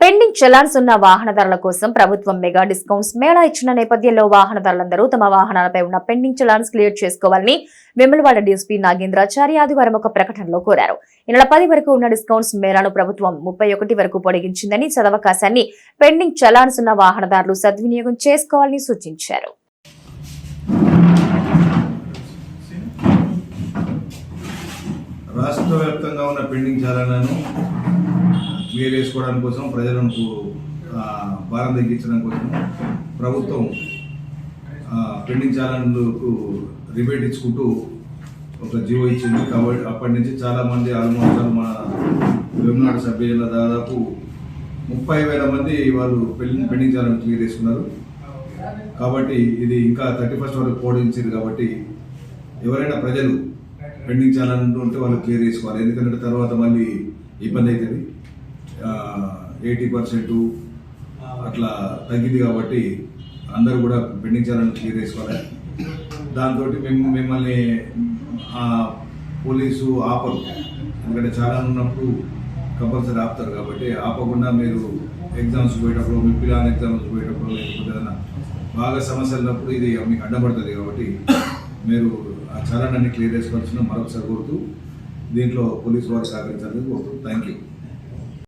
Pending challans ఉన్న వాహనదారుల కోసం ప్రభుత్వం మెగా డిస్కౌంట్స్ మేళా ఇచ్చిన నేపథ్యంలో వాహనదారులందరూ తమ వాహనాలపై ఉన్న పెండింగ్ చలాన్స్ క్లియర్ చేసుకోవాలని విమలవాడ డీఎస్పీ నాగేంద్రాచార్య ఆదివారం ఒక ప్రకటనలో కోరారు. ఈ నెల పది వరకు ఉన్న డిస్కౌంట్స్ మేళాను ప్రభుత్వం ముప్పై ఒకటి వరకు పొడిగించిందని సదవకాశాన్ని పెండింగ్ చలాన్స్ ఉన్న వాహనదారులు సద్వినియోగం చేసుకోవాలని సూచించారు. రాష్ట్ర వ్యాప్తంగా ఉన్న పెండింగ్ చాలనాను క్లియర్ చేసుకోవడానికి కోసం ప్రజలకు భారం తగ్గించడం కోసం ప్రభుత్వం పెండింగ్ చాలన్లకు రిబేట్ ఇచ్చుకుంటూ ఒక జీవో ఇచ్చింది. కాబట్టి అప్పటి నుంచి చాలామంది ఆల్మోస్ట్ మన వేమనాడు సభ్యుల దాదాపు ముప్పై వేల మంది వాళ్ళు పెళ్ళి పెండింగ్ ఛానల్ క్లియర్ చేసుకున్నారు. కాబట్టి ఇది ఇంకా థర్టీ ఫస్ట్ వరకు పోడించింది కాబట్టి ఎవరైనా ప్రజలు పెండింగ్ ఛానల్ ఉంటే వాళ్ళు క్లియర్ చేసుకోవాలి. ఎందుకంటే తర్వాత మళ్ళీ ఇబ్బంది అవుతుంది. ఎయిటీ పర్సెంట్ అట్లా తగ్గింది కాబట్టి అందరూ కూడా పెండింగ్ చాలని క్లియర్ చేసుకోవాలి. దాంతో మేము మిమ్మల్ని ఆ, పోలీసు ఆపరు. ఎందుకంటే చాలా ఉన్నప్పుడు కంపల్సరీ ఆపుతారు కాబట్టి ఆపకుండా మీరు ఎగ్జామ్స్ పోయేటప్పుడు మీ పిల్లల ఎగ్జామ్స్ పోయేటప్పుడు లేకపోతే ఏదైనా బాగా సమస్యలు ఉన్నప్పుడు ఇది మీకు అడ్డపడుతుంది కాబట్టి మీరు ఆ చలానాన్ని క్లియర్ చేసుకోవాల్సిన మరొకసారి కోరుతూ దీంట్లో పోలీసు వారు సహకరించాలని కోరుతూ థ్యాంక్ యూ